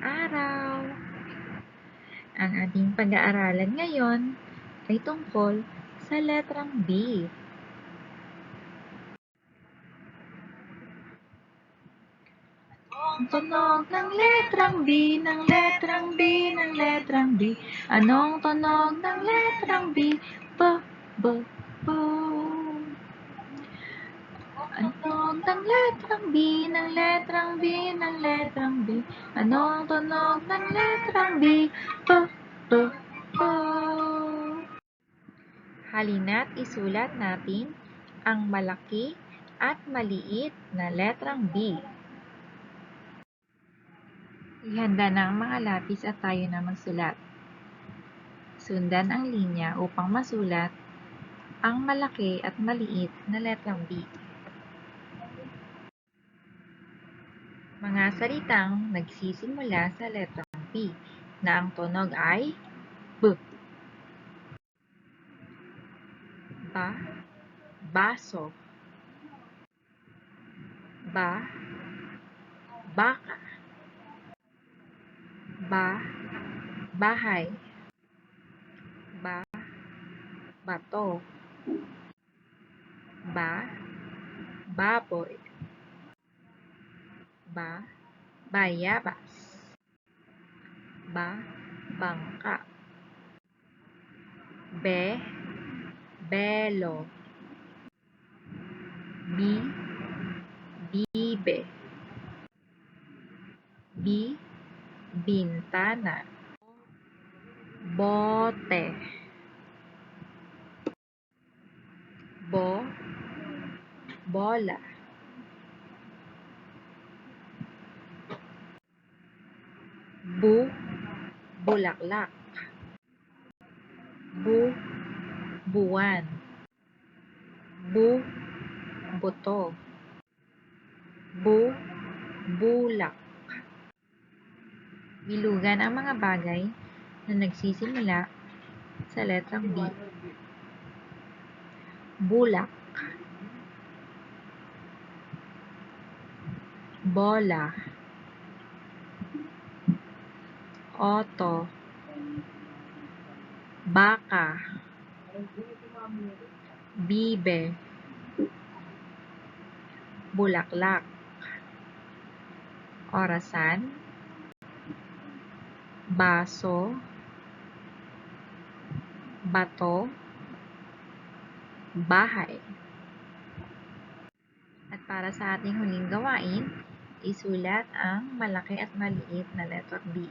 araw! Ang ating pag-aaralan ngayon ay tungkol sa letrang B. Ang tunog ng letrang B, ng letrang B, ng letrang B. Anong tunog ng letrang B? B, B, B. Ang tunog ng letrang B, ng letrang B, ng letrang B. Anong tunog ng letrang B? B, B, B. Halina't isulat natin ang malaki at maliit na letrang B. Ihanda na ang mga lapis at tayo na magsulat. Sundan ang linya upang masulat ang malaki at maliit na letrang B. Mga salitang nagsisimula sa letrang B na ang tunog ay B. Ba, baso. Ba, baka. Ba, bahay. Ba, bato. Ba, baboy. Ba, bayabas. Ba, bangka. Be, belo. Bi, bibe. Bi, bintana. Bote. Bo, bola. Bu, bulaklak. Bu, buwan. Bu, buto. Bu, bulak. Bilugan ang mga bagay na nagsisimula sa letrang B. Bulak. Bola. Oto. Baka. Bibe. Bulaklak. Orasan. Baso. Bato. Bahay. At para sa ating huling gawain, isulat ang malaki at maliit na letrang B.